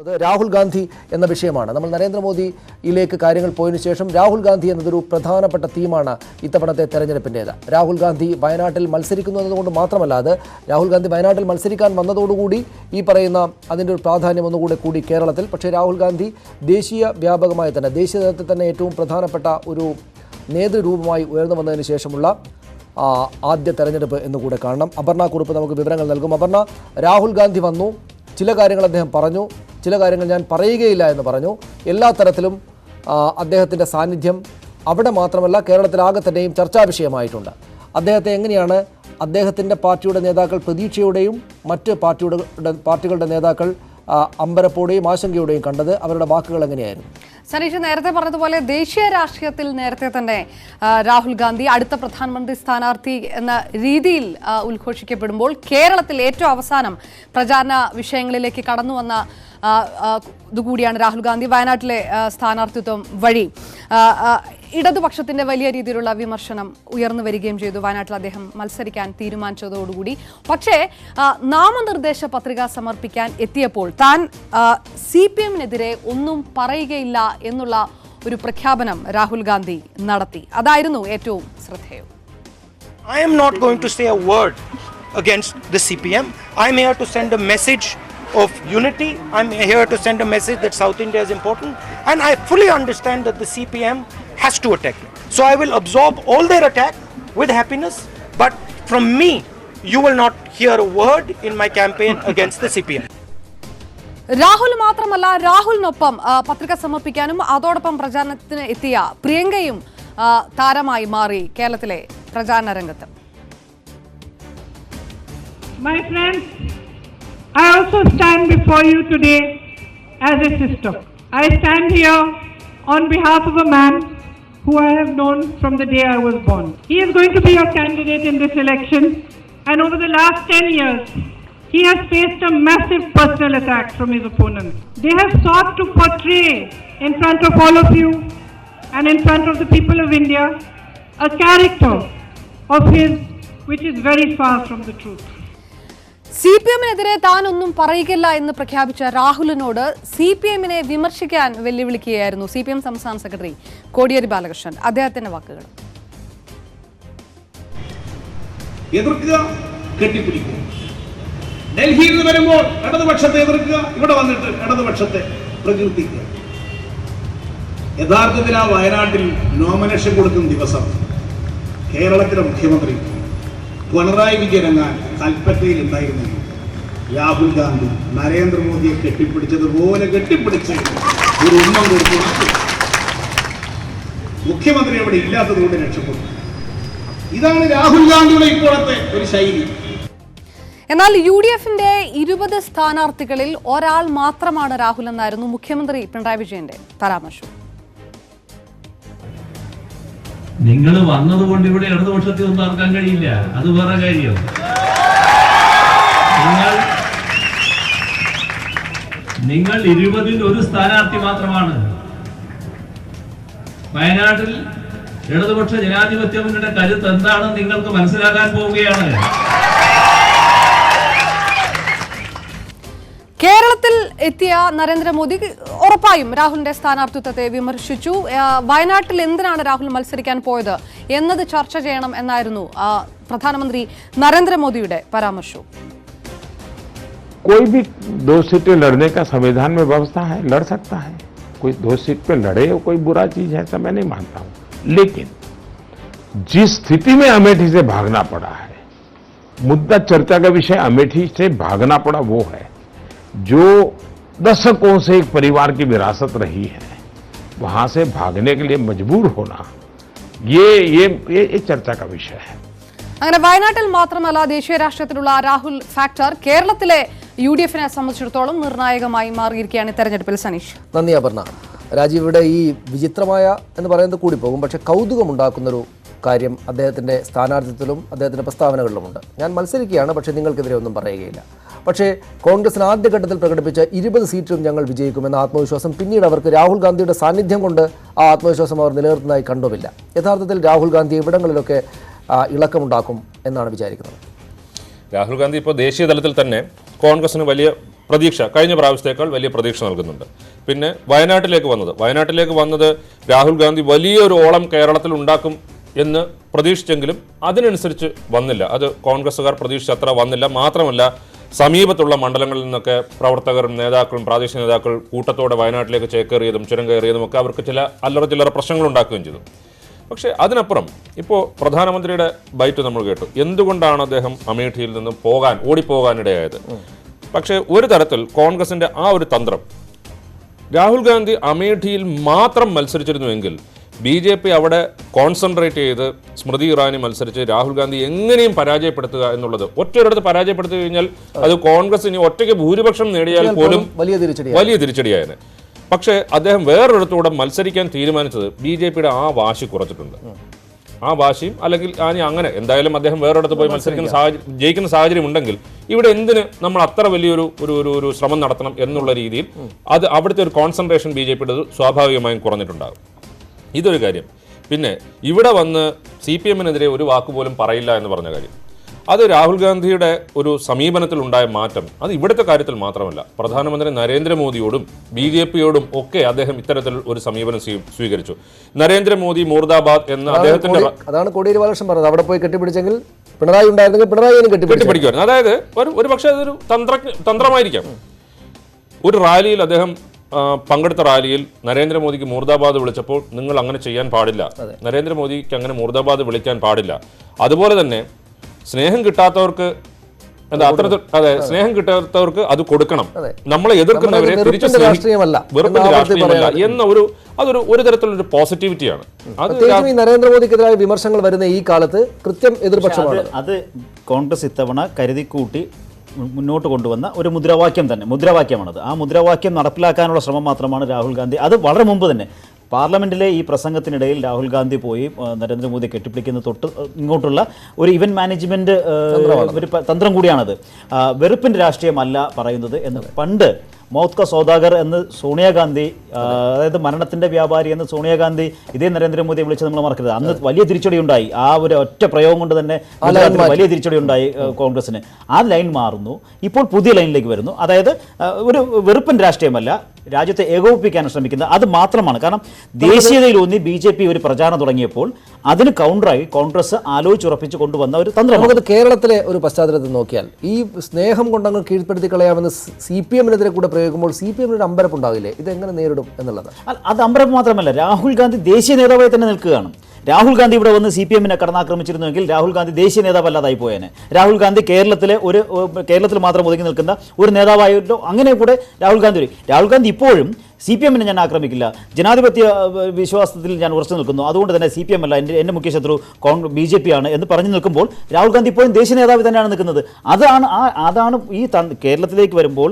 അത് രാഹുൽ ഗാന്ധി എന്ന വിഷയമാണ്. നമ്മൾ നരേന്ദ്രമോദിയിലേക്ക് കാര്യങ്ങൾ പോയതിനു ശേഷം രാഹുൽ ഗാന്ധി എന്നതൊരു പ്രധാനപ്പെട്ട തീമാണ് ഇത്തവണത്തെ തെരഞ്ഞെടുപ്പിന്റേത്. രാഹുൽ ഗാന്ധി വയനാട്ടിൽ മത്സരിക്കുന്നു എന്നതുകൊണ്ട് മാത്രമല്ല അത് രാഹുൽ ഗാന്ധി വയനാട്ടിൽ മത്സരിക്കാൻ വന്നതോടുകൂടി ഈ പറയുന്ന അതിന്റെ ഒരു പ്രാധാന്യം ഒന്നുകൂടെ കൂടി കേരളത്തിൽ. പക്ഷേ രാഹുൽ ഗാന്ധി ദേശീയ വ്യാപകമായി തന്നെ ദേശീയ തലത്തിൽ തന്നെ ഏറ്റവും പ്രധാനപ്പെട്ട ഒരു നേതൃരൂപമായി ഉയർന്നു വന്നതിന് ശേഷമുള്ള ആദ്യ തെരഞ്ഞെടുപ്പ് എന്ന് കൂടെ കാണണം. അപർണ കുറിപ്പ് നമുക്ക് വിവരങ്ങൾ നൽകും. അപർണ രാഹുൽ ഗാന്ധി വന്നു. ചില കാര്യങ്ങൾ അദ്ദേഹം പറഞ്ഞു. ചില കാര്യങ്ങൾ ഞാൻ പറയുകയില്ല എന്ന് പറഞ്ഞു. എല്ലാ തരത്തിലും അദ്ദേഹത്തിന്റെ സാന്നിധ്യം അവിടെ മാത്രമല്ല കേരളത്തിലാകെ തന്നെയും ചർച്ചാ വിഷയമായിട്ടുണ്ട്. അദ്ദേഹത്തെ എങ്ങനെയാണ് അദ്ദേഹത്തിന്റെ പാർട്ടിയുടെ നേതാക്കൾ പ്രതീക്ഷയുടെയും മറ്റ് പാർട്ടിയുടെ പാർട്ടികളുടെ നേതാക്കൾ അമ്പരപ്പോടെയും ആശങ്കയോടെയും കണ്ടത് അവരുടെ വാക്കുകൾ എങ്ങനെയായിരുന്നു? സനീഷ് നേരത്തെ പറഞ്ഞതുപോലെ ദേശീയ രാഷ്ട്രീയത്തിൽ നേരത്തെ തന്നെ രാഹുൽ ഗാന്ധി അടുത്ത പ്രധാനമന്ത്രി സ്ഥാനാർത്ഥി എന്ന രീതിയിൽ ഉദ്ഘോഷിക്കപ്പെടുമ്പോൾ കേരളത്തിൽ ഏറ്റവും അവസാനം പ്രചാരണ വിഷയങ്ങളിലേക്ക് കടന്നു വന്ന ഇതുകൂടിയാണ് രാഹുൽ ഗാന്ധി വയനാട്ടിലെ സ്ഥാനാർത്ഥിത്വം വഴി. ഇടതുപക്ഷത്തിന്റെ വലിയ രീതിയിലുള്ള വിമർശനം ഉയർന്നു വരികയും ചെയ്തു വയനാട്ടിൽ അദ്ദേഹം മത്സരിക്കാൻ തീരുമാനിച്ചതോടുകൂടി പക്ഷേ നാമനിർദ്ദേശ പത്രിക സമർപ്പിക്കാൻ എത്തിയപ്പോൾ താൻ സി പി എമ്മിനെതിരെ ഒന്നും പറയുകയില്ല എന്നുള്ള ഒരു പ്രഖ്യാപനം രാഹുൽ ഗാന്ധി നടത്തി അതായിരുന്നു ഏറ്റവും ശ്രദ്ധേയം I am not going to say a word against the CPM. I'm here to send a message of unity. I'm here to send a message that South India is important. And I fully understand that the CPM has to attack me. So I will absorb all their attack with happiness. But from me, you will not hear a word in my campaign against the CPM. Rahul മാത്രമല്ല രാഹുലിനൊപ്പം Nopam, പത്രിക സമർപ്പിക്കാനും അതോടൊപ്പം പ്രചാരണത്തിന് എത്തിയ പ്രിയങ്കയും താരമായി മാറി കേരളത്തിലെ പ്രചാരണ രംഗത്ത് My friends, I also stand before you today as a sister. I stand here on behalf of a man who I have known from the day I was born. He is going to be your candidate in this election, and over the last 10 years, he has faced a massive personal attack from his opponents. They have sought to portray in front of all of you and in front of the people of India a character of his which is very far from the truth. C P എമ്മിനെതിരെ താനൊന്നും പറയുകയില്ല എന്ന് പ്രഖ്യാപിച്ച രാഹുലിനോട് C P എമ്മിനെ വിമർശിക്കാൻ വെല്ലുവിളിക്കുകയായിരുന്നു C P M സംസ്ഥാന secretary Kodiyeri Balakrishnan. അദ്ദേഹത്തിന്റെ വാക്കുകൾ. കെട്ടിപ്പിടിക്കുക. ഡൽഹിയിൽ നിന്ന് വരുമ്പോൾ ഇടതുപക്ഷത്തെ എതിർക്കുക ഇവിടെ വന്നിട്ട് ഇടതുപക്ഷത്തെ പ്രകീർത്തിക്കുക. യഥാർത്ഥത്തിൽ ആ വയനാട്ടിൽ നോമിനേഷൻ കൊടുക്കുന്ന ദിവസം കേരളത്തിലെ മുഖ്യമന്ത്രി പിണറായി വിജയനങ്ങാൻ കൽപ്പറ്റയിൽ ഉണ്ടായിരുന്നു? രാഹുൽ ഗാന്ധി നരേന്ദ്രമോദിയെ കെട്ടിപ്പിടിച്ചതുപോലെ കെട്ടിപ്പിടിച്ച് ഒരു ഉമ്മം കൊടുത്തു മുഖ്യമന്ത്രി അവിടെ ഇല്ലാത്തതുകൊണ്ട് രക്ഷപ്പെട്ടു. ഇതാണ് രാഹുൽ ഗാന്ധിയുടെ ഇപ്പോഴത്തെ ഒരു ശൈലി. എന്നാൽ യു ഡി എഫിന്റെ ഇരുപത് സ്ഥാനാർത്ഥികളിൽ ഒരാൾ മാത്രമാണ് രാഹുൽ എന്നായിരുന്നു മുഖ്യമന്ത്രി പിണറായി വിജയന്റെ പരാമർശം നിങ്ങൾ വന്നതുകൊണ്ട് ഇവിടെ ഇടതുപക്ഷത്തിൽ ഒന്നും ആർക്കാൻ കഴിയില്ല. അത് വേറെ കാര്യം. നിങ്ങൾ നിങ്ങൾ ഇരുപതിൽ ഒരു സ്ഥാനാർത്ഥി മാത്രമാണ്. വയനാട്ടിൽ ഇടതുപക്ഷ ജനാധിപത്യ മുന്നണിയുടെ കരുത്ത് എന്താണെന്ന് നിങ്ങൾക്ക് മനസ്സിലാക്കാൻ പോവുകയാണ്. കേരളത്തിൽ എത്തിയ നരേന്ദ്രമോദി ഉറപ്പായും രാഹുലിന്റെ സ്ഥാനാർത്ഥിത്വത്തെ വിമർശിച്ചു ആ, വയനാട്ടിൽ എന്തിനാണ് രാഹുൽ മത്സരിക്കാൻ പോയത് എന്നത് ചർച്ച ചെയ്യണം എന്നായിരുന്നു ആ, പ്രധാനമന്ത്രി നരേന്ദ്രമോദിയുടെ പരാമർശവും कोई भी दो सीटें लड़ने का संविधान में व्यवस्था है लड़ सकता है कोई दो सीट पे लड़े वो कोई बुरा चीज है ऐसा मैं नहीं मानता हूं लेकिन जिस स्थिति में अमेठी से भागना पड़ा है मुद्दा चर्चा का विषय अमेठी से भागना पड़ा वो है जो दशकों से एक परिवार की विरासत रही है वहां से भागने के लिए मजबूर होना ये ये ये, ये चर्चा का विषय है അങ്ങനെ വയനാട്ടിൽ മാത്രമല്ല ദേശീയ രാഷ്ട്രീയത്തിലുള്ള രാഹുൽ ഫാക്ടർ കേരളത്തിലെ യു ഡി എഫിനെ സംബന്ധിച്ചിടത്തോളം നിർണായകമായി മാറിയിരിക്കുകയാണ് ഈ തെരഞ്ഞെടുപ്പിൽ സനീഷ് നന്ദി അപർണ രാജീവ് ഇവിടെ ഈ വിചിത്രമായ എന്ന് പറയുന്നത് കൂടി പോകും പക്ഷേ കൗതുകമുണ്ടാക്കുന്നൊരു കാര്യം അദ്ദേഹത്തിന്റെ സ്ഥാനാർത്ഥിത്വത്തിലും അദ്ദേഹത്തിന്റെ പ്രസ്താവനകളിലുമുണ്ട്. ഞാൻ മത്സരിക്കുകയാണ് പക്ഷേ നിങ്ങൾക്കെതിരെ ഒന്നും പറയുകയില്ല. പക്ഷേ കോൺഗ്രസിന് ആദ്യഘട്ടത്തിൽ പ്രകടിപ്പിച്ച ഇരുപത് സീറ്റും ഞങ്ങൾ വിജയിക്കുമെന്ന ആത്മവിശ്വാസം പിന്നീട് അവർക്ക് രാഹുൽ ഗാന്ധിയുടെ സാന്നിധ്യം കൊണ്ട് ആ ആത്മവിശ്വാസം അവർ നിലനിർത്തുന്നതായി കണ്ടുമില്ല യഥാർത്ഥത്തിൽ രാഹുൽ ഗാന്ധി ഇവിടങ്ങളിലൊക്കെ ഇളക്കമുണ്ടാക്കും എന്നാണ് വിചാരിക്കുന്നത്. രാഹുൽ ഗാന്ധി ഇപ്പോൾ ദേശീയ തലത്തിൽ തന്നെ കോൺഗ്രസിന് വലിയ പ്രതീക്ഷ കഴിഞ്ഞ പ്രാവശ്യത്തേക്കാൾ വലിയ പ്രതീക്ഷ നൽകുന്നുണ്ട്. പിന്നെ വയനാട്ടിലേക്ക് വന്നത്. വയനാട്ടിലേക്ക് വന്നത് രാഹുൽ ഗാന്ധി വലിയൊരു ഓളം കേരളത്തിൽ ഉണ്ടാക്കും എന്ന് പ്രതീക്ഷിച്ചെങ്കിലും അതിനനുസരിച്ച് വന്നില്ല. അത് കോൺഗ്രസ്സുകാർ പ്രതീക്ഷിച്ച അത്ര വന്നില്ല. മാത്രമല്ല സമീപത്തുള്ള മണ്ഡലങ്ങളിൽ നിന്നൊക്കെ പ്രവർത്തകരും നേതാക്കളും പ്രാദേശിക നേതാക്കൾ കൂട്ടത്തോടെ വയനാട്ടിലേക്ക് ചേക്കേറിയതും ചുരം കയറിയതും ഒക്കെ അവർക്ക് ചില അല്ലറ ചില്ലറ പ്രശ്നങ്ങൾ ഉണ്ടാക്കുകയും ചെയ്തു. പക്ഷേ അതിനപ്പുറം ഇപ്പോൾ പ്രധാനമന്ത്രിയുടെ ബൈറ്റ് നമ്മൾ കേട്ടു. എന്തുകൊണ്ടാണ് അദ്ദേഹം അമേഠിയിൽ നിന്ന് പോകാൻ ഓടിപ്പോകാനിടയായത്? പക്ഷേ ഒരു തരത്തിൽ കോൺഗ്രസിന്റെ ആ ഒരു തന്ത്രം രാഹുൽ ഗാന്ധി അമേഠിയിൽ മാത്രം മത്സരിച്ചിരുന്നുവെങ്കിൽ ബി ജെ പി അവിടെ കോൺസെൻട്രേറ്റ് ചെയ്ത് സ്മൃതി ഇറാനി മത്സരിച്ച് രാഹുൽ ഗാന്ധി എങ്ങനെയും പരാജയപ്പെടുത്തുക എന്നുള്ളത് ഒറ്റയൊരിടത്ത് പരാജയപ്പെടുത്തി കഴിഞ്ഞാൽ അത് കോൺഗ്രസ് ഇനി ഒറ്റയ്ക്ക് ഭൂരിപക്ഷം നേടിയാൽ പോലും വലിയ വലിയ തിരിച്ചടിയായത് പക്ഷേ അദ്ദേഹം വേറൊരിടത്തൂടെ മത്സരിക്കാൻ തീരുമാനിച്ചത് ബി ജെ പിയുടെ ആ വാശി കുറച്ചിട്ടുണ്ട്. ആ വാശിയും അല്ലെങ്കിൽ ആനി അങ്ങനെ എന്തായാലും അദ്ദേഹം വേറൊരിടത്ത് പോയി മത്സരിക്കുന്ന സാഹചര്യം ജയിക്കുന്ന സാഹചര്യം ഉണ്ടെങ്കിൽ ഇവിടെ എന്തിന് നമ്മൾ അത്ര വലിയൊരു ഒരു ഒരു ഒരു ശ്രമം നടത്തണം എന്നുള്ള രീതിയിൽ അത് അവിടുത്തെ ഒരു കോൺസെൻട്രേഷൻ ബി ജെ പിയുടെ സ്വാഭാവികമായും കുറഞ്ഞിട്ടുണ്ടാകും. ഇതൊരു കാര്യം. പിന്നെ ഇവിടെ വന്ന് സി പി എമ്മിനെതിരെ ഒരു വാക്കുപോലും പറയില്ല എന്ന് പറഞ്ഞ കാര്യം. അത് രാഹുൽ ഗാന്ധിയുടെ ഒരു സമീപനത്തിൽ ഉണ്ടായ മാറ്റം. അത് ഇവിടുത്തെ കാര്യത്തിൽ മാത്രമല്ല. പ്രധാനമന്ത്രി നരേന്ദ്രമോദിയോടും ബി ജെ പിയോടും ഒക്കെ അദ്ദേഹം ഇത്തരത്തിൽ ഒരു സമീപനം സ്വീ- സ്വീകരിച്ചു. നരേന്ദ്രമോദി മൂർദാബാദ് എന്ന അദ്ദേഹത്തിന്റെ അതാണ് കോടിയേരി ബാലകൃഷ്ണൻ പറഞ്ഞത്. അവിടെ പോയി കെട്ടിപ്പിടിച്ചെങ്കിൽ പിണറായി ഉണ്ടായിരുന്നെങ്കിൽ പിണറായി കെട്ടിപ്പിടിക്കുമായിരുന്നു. അതായത് ഒരു ഒരു പക്ഷേ അതൊരു തന്ത്ര തന്ത്രമായിരിക്കാം. ഒരു റാലിയിൽ അദ്ദേഹം പങ്കെടുത്ത റാലിയിൽ നരേന്ദ്രമോദിക്ക് മൂർദാബാദ് വിളിച്ചപ്പോൾ നിങ്ങൾ അങ്ങനെ ചെയ്യാൻ പാടില്ല. നരേന്ദ്രമോദിക്ക് അങ്ങനെ മൂർദാബാദ് വിളിക്കാൻ പാടില്ല. അതുപോലെ തന്നെ സ്നേഹം കിട്ടാത്തവർക്ക് എന്താ അത്തരത്തിൽ അതെ സ്നേഹം കിട്ടാത്തവർക്ക് അത് കൊടുക്കണം. നമ്മളെ എതിർക്കുന്നവരെ തിരിച്ചു രാഷ്ട്രീയമല്ല. വെറുപ്പിന്റെ രാഷ്ട്രീയമല്ല എന്ന ഒരു അതൊരു ഒരു തരത്തിലുള്ള പോസിറ്റിവിറ്റിയാണ്. അത് പ്രത്യേകിച്ചും ഈ നരേന്ദ്രമോദിക്കെതിരായ വിമർശനങ്ങൾ വരുന്ന ഈ കാലത്ത് കൃത്യം എതിർപക്ഷമാണ്. അത് കോൺഗ്രസ് ഇത്തവണ കരുതിക്കൂട്ടി മുന്നോട്ട് കൊണ്ടുവന്ന ഒരു മുദ്രാവാക്യം തന്നെ മുദ്രാവാക്യമാണത്. ആ മുദ്രാവാക്യം നടപ്പിലാക്കാനുള്ള ശ്രമം മാത്രമാണ് രാഹുൽ ഗാന്ധി. അത് വളരെ മുമ്പ് തന്നെ പാർലമെന്റിലെ ഈ പ്രസംഗത്തിനിടയിൽ രാഹുൽ ഗാന്ധി പോയി നരേന്ദ്രമോദി കെട്ടിപ്പിടിക്കുന്ന തൊട്ട് ഇങ്ങോട്ടുള്ള ഒരു ഇവന്റ് മാനേജ്മെന്റ് ഒരു തന്ത്രം കൂടിയാണത്. വെറുപ്പിന്റെ വെറുപ്പിന്റെ രാഷ്ട്രീയമല്ല പറയുന്നത് എന്ന് പണ്ട് മൗത് ക സൗദാഗർ എന്ന് സോണിയാഗാന്ധി അതായത് മരണത്തിന്റെ വ്യാപാരി എന്ന് സോണിയാഗാന്ധി ഇതേ നരേന്ദ്രമോദിയെ വിളിച്ച് നമ്മൾ മറക്കരുത്. അന്ന് വലിയ തിരിച്ചടി ഉണ്ടായി ആ ഒരു ഒറ്റ പ്രയോഗം കൊണ്ട് തന്നെ വലിയ തിരിച്ചടി ഉണ്ടായി കോൺഗ്രസിന്. ആ ലൈൻ മാറുന്നു. ഇപ്പോൾ പുതിയ ലൈനിലേക്ക് വരുന്നു. അതായത് ഒരു വെറുപ്പൻ രാഷ്ട്രീയമല്ല രാജ്യത്തെ ഏകോപിപ്പിക്കാൻ ശ്രമിക്കുന്നത് അത് മാത്രമാണ്. കാരണം ദേശീയതയിലൂന്നി ബി ജെ പി ഒരു പ്രചാരണം തുടങ്ങിയപ്പോൾ അതിന് കൗണ്ടറായി കോൺഗ്രസ് ആലോചിച്ചുറപ്പിച്ച് കൊണ്ടുവന്ന ഒരു തന്ത്രം നമുക്കത് കേരളത്തിലെ ഒരു പശ്ചാത്തലത്തിൽ നോക്കിയാൽ ഈ സ്നേഹം കൊണ്ടങ്ങ് കീഴ്പ്പെടുത്തി കളയാമെന്ന് സി പി എമ്മിനെതിരെ കൂടെ പ്രയോഗിക്കുമ്പോൾ സി പി എമ്മിന് ഒരു അമ്പരപ്പുണ്ടാവില്ലേ ഇതെങ്ങനെ നേരിടും എന്നുള്ളത്? അത് അമ്പരപ്പ് മാത്രമല്ല. രാഹുൽ ഗാന്ധി ദേശീയ നേതാവായി തന്നെ നിൽക്കുകയാണ്. രാഹുൽ ഗാന്ധി ഇവിടെ വന്ന് സി പി എമ്മിനെ കടന്നാക്രമിച്ചിരുന്നുവെങ്കിൽ രാഹുൽ ഗാന്ധി ദേശീയ നേതാവല്ലാതായി പോയേനെ. രാഹുൽ ഗാന്ധി കേരളത്തിലെ ഒരു കേരളത്തിൽ മാത്രം ഒതുങ്ങി നിൽക്കുന്ന ഒരു നേതാവായിട്ടോ അങ്ങനെ കൂടെ രാഹുൽ ഗാന്ധി രാഹുൽ ഗാന്ധി ഇപ്പോഴും സി പി എമ്മിനെ ഞാൻ ആക്രമിക്കില്ല. ജനാധിപത്യ വിശ്വാസത്തിൽ ഞാൻ ഉറച്ചു നിൽക്കുന്നു. അതുകൊണ്ട് തന്നെ സി പി എം അല്ല എന്റെ എന്റെ മുഖ്യ ശത്രു കോൺഗ്രസ് ബി ജെ പി ആണ് എന്ന് പറഞ്ഞു നിൽക്കുമ്പോൾ രാഹുൽ ഗാന്ധി ഇപ്പോഴും ദേശീയ നേതാവ് തന്നെയാണ് നിൽക്കുന്നത്. അതാണ് ആ അതാണ് ഈ കേരളത്തിലേക്ക് വരുമ്പോൾ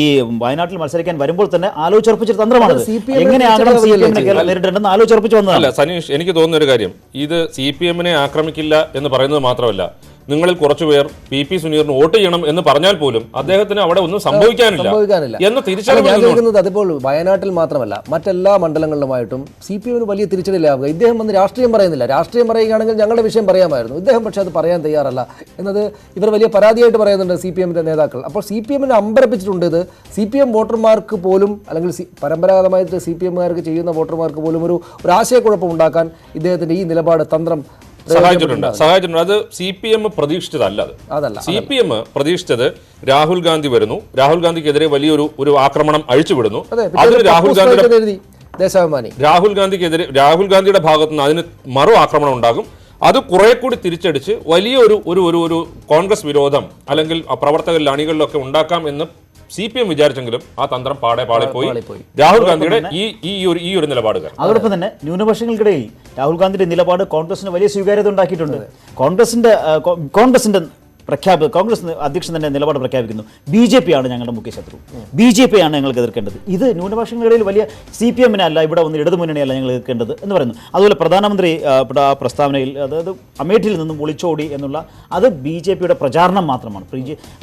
ഈ വയനാട്ടിൽ മത്സരിക്കാൻ വരുമ്പോൾ തന്നെ ആലോചിച്ചർപ്പിച്ച തന്ത്രമാണ് എങ്ങനെയാണ് എങ്ങനെയാകണം സി പി എമ്മിനെ കേരളം നേരിടേണ്ടെന്ന് ആലോചിച്ചുറപ്പിച്ച് വന്നതാണ്. സനീഷ് എനിക്ക് തോന്നുന്ന ഒരു കാര്യം. ഇത് സി പി എമ്മിനെ ആക്രമിക്കില്ല എന്ന് പറയുന്നത് മാത്രമല്ല നിങ്ങളിൽ കുറച്ചുപേർ പി പി സുനീറിന് വോട്ട് ചെയ്യണം എന്ന് പറഞ്ഞാൽ പോലും അദ്ദേഹത്തിന് അവിടെ ഒന്നും സംഭവിക്കാനില്ല എന്ന് തിരിച്ചറിവ് അതിപ്പോൾ വയനാട്ടിൽ മാത്രമല്ല മറ്റെല്ലാ മണ്ഡലങ്ങളിലുമായിട്ടും സി പി എമ്മിന് വലിയ തിരിച്ചടിയിലാവുക. ഇദ്ദേഹം വന്ന് രാഷ്ട്രീയം പറയുന്നില്ല. രാഷ്ട്രീയം പറയുകയാണെങ്കിൽ ഞങ്ങളുടെ വിഷയം പറയാമായിരുന്നു. ഇദ്ദേഹം പക്ഷേ അത് പറയാൻ തയ്യാറല്ല എന്നത് ഇവർ വലിയ പരാതിയായിട്ട് പറയുന്നുണ്ട് സി പി എമ്മിന്റെ നേതാക്കൾ. അപ്പോൾ സി പി എമ്മിനെ അമ്പരപ്പിച്ചിട്ടുണ്ട് ഇത്. സി പി എം വോട്ടർമാർക്ക് പോലും അല്ലെങ്കിൽ പരമ്പരാഗതമായിട്ട് സി പി എമ്മുകാർക്ക് ചെയ്യുന്ന വോട്ടർമാർക്ക് പോലും ഒരു ഒരു ആശയക്കുഴപ്പം ഉണ്ടാക്കാൻ ഇദ്ദേഹത്തിന്റെ ഈ നിലപാട് തന്ത്രം സഹായിച്ചിട്ടുണ്ട്. സഹായിച്ചിട്ടുണ്ട്. അത് സി പി എം പ്രതീക്ഷിച്ചതല്ല അത്. സി പി എം പ്രതീക്ഷിച്ചത് രാഹുൽ ഗാന്ധി വരുന്നു. രാഹുൽ ഗാന്ധിക്കെതിരെ വലിയൊരു ഒരു ആക്രമണം അഴിച്ചുവിടുന്നു. അത് രാഹുൽ ഗാന്ധി ഗാന്ധിയുടെ ദേശാഭിമാനി. രാഹുൽ ഗാന്ധിക്കെതിരെ രാഹുൽ ഗാന്ധിയുടെ ഭാഗത്തു നിന്ന് അതിന് മറു ആക്രമണം ഉണ്ടാകും. അത് കുറെ കൂടി തിരിച്ചടിച്ച് വലിയൊരു ഒരു ഒരു ഒരു കോൺഗ്രസ് വിരോധം അല്ലെങ്കിൽ ആ പ്രവർത്തകരിൽ അണികളിലൊക്കെ ഉണ്ടാക്കാം എന്ന് സി പി എം വിചാരിച്ചെങ്കിലും ആ തന്ത്രം പാടെ പാളിപ്പോയി. പോയി രാഹുൽ ഗാന്ധിയുടെ ഈ ഈ ഒരു ഈ ഒരു നിലപാടുകൾ. അതോടൊപ്പം തന്നെ ന്യൂനപക്ഷങ്ങൾക്കിടയിൽ രാഹുൽ ഗാന്ധിയുടെ നിലപാട് കോൺഗ്രസിന് വലിയ സ്വീകാര്യത ഉണ്ടാക്കിയിട്ടുണ്ട്. കോൺഗ്രസിന്റെ കോൺഗ്രസിന്റെ പ്രഖ്യാപ കോൺഗ്രസ് അധ്യക്ഷൻ തന്നെ നിലപാട് പ്രഖ്യാപിക്കുന്നു. ബി ജെ പി ആണ് ഞങ്ങളുടെ മുഖ്യ ശത്രു. ബി ജെ പി ആണ് ഞങ്ങൾ എതിർക്കേണ്ടത്. ഇത് ന്യൂനപക്ഷങ്ങളിൽ വലിയ സി പി എമ്മിനെ അല്ല ഇവിടെ വന്ന് ഇടതുമുന്നണിയല്ല ഞങ്ങൾ എതിർക്കേണ്ടത് എന്ന് പറയുന്നു. അതുപോലെ പ്രധാനമന്ത്രി പ്രസ്താവനയിൽ അതായത് അമേഠിയിൽ നിന്നും ഒളിച്ചോടി എന്നുള്ള അത് ബി ജെ പിയുടെ പ്രചാരണം മാത്രമാണ്.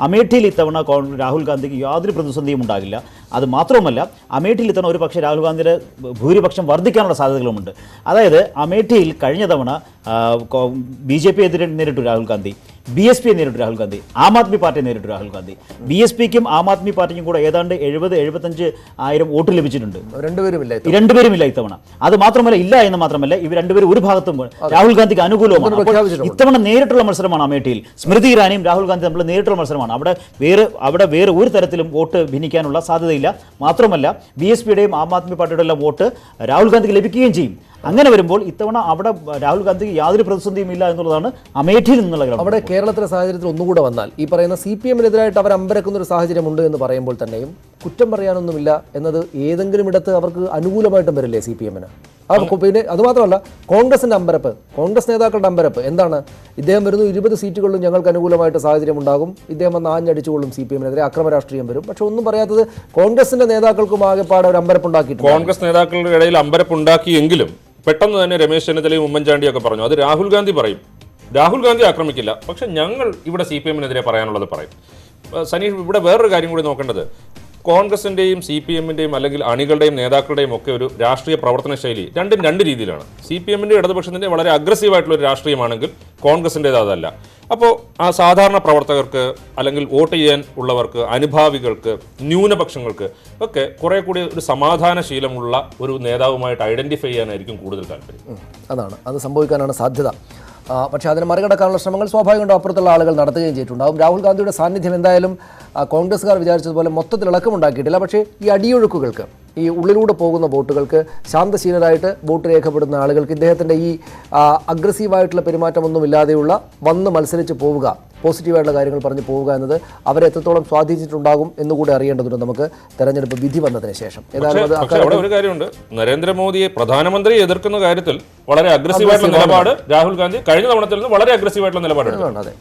അമേഠിയിൽ ഇത്തവണ രാഹുൽ ഗാന്ധിക്ക് യാതൊരു പ്രതിസന്ധിയും ഉണ്ടാകില്ല. അത് മാത്രവുമല്ല അമേഠിയിൽ ഇത്തവണ ഒരു പക്ഷേ രാഹുൽ ഗാന്ധിയുടെ ഭൂരിപക്ഷം വർദ്ധിക്കാനുള്ള സാധ്യതകളുമുണ്ട്. അതായത് അമേഠിയിൽ കഴിഞ്ഞ തവണ ബി ജെ പി എതിരെ നേരിട്ടു രാഹുൽ ഗാന്ധി. ബി എസ് പിയെ നേരിട്ടു രാഹുൽ ഗാന്ധി ആം ആദ്മി പാർട്ടിയെ നേരിട്ടു രാഹുൽ ഗാന്ധി. ബി എസ് പിക്കും ആം ആദ്മി പാർട്ടിക്കും കൂടെ ഏതാണ്ട് എഴുപത് എഴുപത്തഞ്ച് ആയിരം വോട്ട് ലഭിച്ചിട്ടുണ്ട്. രണ്ടുപേരും ഇല്ല ഈ രണ്ടുപേരും ഇല്ല ഇത്തവണ. അത് മാത്രമല്ല ഇല്ല എന്ന് മാത്രമല്ല ഇവർ രണ്ടുപേരും ഒരു ഭാഗത്തും രാഹുൽ ഗാന്ധിക്ക് അനുകൂലമാണ് ഇത്തവണ ഇത്തവണ നേരിട്ടുള്ള മത്സരമാണ് അമേഠിയിൽ. സ്മൃതി ഇറാനിയും രാഹുൽ ഗാന്ധി തമ്മിൽ നേരിട്ടുള്ള മത്സരമാണ്. അവിടെ വേറെ അവിടെ വേറെ ഒരു തരത്തിലും വോട്ട് ഭിന്നിക്കാനുള്ള സാധ്യതയില്ല. മാത്രമല്ല ബി എസ് പിയുടെയും ആം ആദ്മി പാർട്ടിയുടെ എല്ലാം വോട്ട് രാഹുൽ ഗാന്ധിക്ക് ലഭിക്കുകയും ചെയ്യും. അങ്ങനെ വരുമ്പോൾ ഇത്തവണ അവിടെ രാഹുൽ ഗാന്ധിക്ക് യാതൊരു പ്രതിസന്ധിയും ഇല്ല എന്നുള്ളതാണ് അമേഠിയിൽ നിന്നുള്ള അവിടെ കേരളത്തിലെ സാഹചര്യത്തിൽ ഒന്നുകൂടെ വന്നാൽ ഈ പറയുന്ന സി പി എമ്മിനെതിരായിട്ട് അവർ അമ്പരക്കുന്ന ഒരു സാഹചര്യമുണ്ട് എന്ന് പറയുമ്പോൾ തന്നെയും കുറ്റം പറയാനൊന്നുമില്ല എന്നത് ഏതെങ്കിലും ഇടത്ത് അവർക്ക് അനുകൂലമായിട്ടും വരില്ലേ സി പി എമ്മിന്? പിന്നെ അതുമാത്രമല്ല കോൺഗ്രസിന്റെ അമ്പരപ്പ് കോൺഗ്രസ് നേതാക്കളുടെ അമ്പരപ്പ് എന്താണ്? ഇദ്ദേഹം വരുന്നു ഇരുപത് സീറ്റുകളിലും ഞങ്ങൾക്ക് അനുകൂലമായിട്ട് സാഹചര്യം ഉണ്ടാകും ഇദ്ദേഹം വന്ന് ആഞ്ഞടിച്ചുകൊള്ളും സി പി എമ്മിനെതിരെ അക്രമ രാഷ്ട്രീയം വരും. പക്ഷെ ഒന്നും പറയാത്തത് കോൺഗ്രസിന്റെ നേതാക്കൾക്കും ആകെപ്പാടെ ഒരു അമ്പരപ്പുണ്ടാക്കിയിട്ടുണ്ട് കോൺഗ്രസ് നേതാക്കളുടെ ഇടയിൽ അമ്പരപ്പുണ്ടാക്കിയെങ്കിലും പെട്ടെന്ന് തന്നെ രമേശ് ചെന്നിത്തലയും ഉമ്മൻചാണ്ടിയൊക്കെ പറഞ്ഞു. അത് രാഹുൽ ഗാന്ധി പറയും. രാഹുൽ ഗാന്ധി ആക്രമിക്കില്ല. പക്ഷെ ഞങ്ങൾ ഇവിടെ സി പി എമ്മിനെതിരെ പറയാനുള്ളത് പറയും. സനീഷ് ഇവിടെ വേറൊരു കാര്യം കൂടി നോക്കേണ്ടത്. കോൺഗ്രസിന്റെയും സി പി എമ്മിന്റെയും അല്ലെങ്കിൽ അണികളുടെയും നേതാക്കളുടെയും ഒക്കെ ഒരു രാഷ്ട്രീയ പ്രവർത്തന ശൈലി രണ്ടും രണ്ട് രീതിയിലാണ്. സി പി എമ്മിന്റെ ഇടതുപക്ഷത്തിന്റെ വളരെ അഗ്രസീവ് ആയിട്ടുള്ള ഒരു രാഷ്ട്രീയമാണെങ്കിൽ കോൺഗ്രസിന്റെത് അതല്ല. അപ്പോൾ ആ സാധാരണ പ്രവർത്തകർക്ക് അല്ലെങ്കിൽ വോട്ട് ചെയ്യാൻ ഉള്ളവർക്ക് അനുഭാവികൾക്ക് ന്യൂനപക്ഷങ്ങൾക്ക് ഒക്കെ കുറെ കൂടി ഒരു സമാധാനശീലമുള്ള ഒരു നേതാവുമായിട്ട് ഐഡന്റിഫൈ ചെയ്യാനായിരിക്കും കൂടുതൽ താല്പര്യം. അതാണ്. അത് സംഭവിക്കാനാണ് സാധ്യത. പക്ഷേ അതിനെ മറികടക്കാനുള്ള ശ്രമങ്ങൾ സ്വാഭാവികമായിട്ടും അപ്പുറത്തുള്ള ആളുകൾ നടത്തുകയും ചെയ്തിട്ടുണ്ടാകും രാഹുൽ ഗാന്ധിയുടെ സാന്നിധ്യം എന്തായാലും കോൺഗ്രസ്സുകാർ വിചാരിച്ചതുപോലെ മൊത്തത്തിൽ ഇളക്കമുണ്ടാക്കിയിട്ടില്ല. പക്ഷേ ഈ അടിയൊഴുക്കുകൾക്ക് ഈ ഉള്ളിലൂടെ പോകുന്ന വോട്ടുകൾക്ക് ശാന്തശീലരായിട്ട് വോട്ട് രേഖപ്പെടുന്ന ആളുകൾക്ക് ഇദ്ദേഹത്തിന്റെ ഈ അഗ്രസീവായിട്ടുള്ള പെരുമാറ്റമൊന്നും ഇല്ലാതെയുള്ള വന്ന് മത്സരിച്ച് പോവുക പോസിറ്റീവായിട്ടുള്ള കാര്യങ്ങൾ പറഞ്ഞു പോവുക എന്നത് അവരെ എത്രത്തോളം സ്വാധീനിച്ചിട്ടുണ്ടാകും എന്നുകൂടി അറിയേണ്ടതുണ്ട് നമുക്ക് തെരഞ്ഞെടുപ്പ് വിധി വന്നതിന് ശേഷം. ഒരു കാര്യമുണ്ട്. നരേന്ദ്രമോദിയെ പ്രധാനമന്ത്രി എതിർക്കുന്ന കാര്യത്തിൽ വളരെ അഗ്രസീവായിട്ടുള്ള നിലപാട് രാഹുൽ ഗാന്ധി കഴിഞ്ഞ തവണത്തിൽ നിന്ന് വളരെ അഗ്രസീവായിട്ടുള്ള നിലപാടെടുത്തു. അതെ.